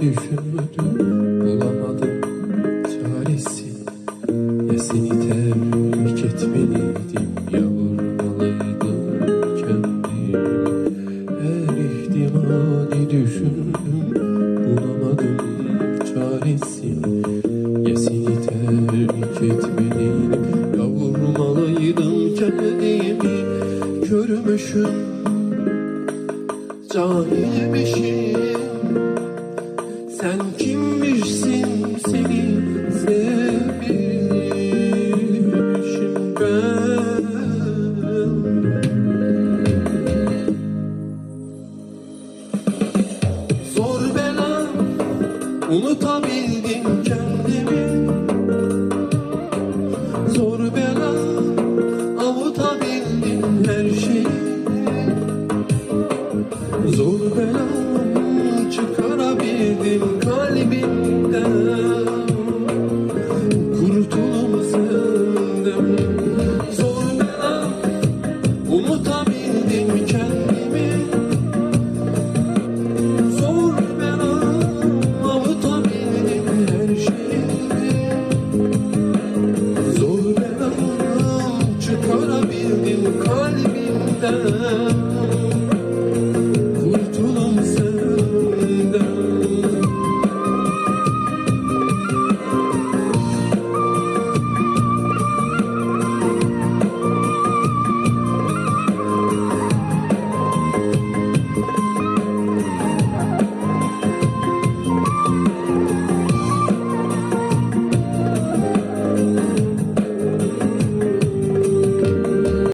düşündüm bulamadım çaresi. Ya seni terk etmeliydim ya vurmalıydım kendimi. Her ihtimali düşündüm bulamadım çaresi. Ya seni terk etmeliydim ya vurmalıydım kendimi. Körmüşüm cahilmişim sen kimmişsin seni sevmişim ben Zor bela unutabildim kendimi. Zor bela avutabildim her şeyi bela çıkarabildim kalbimden Kurtulum sandım Zor bela unutabildim kendimi. Zor bela avutabildim her şeyi Zor bela çıkarabildim kalbimden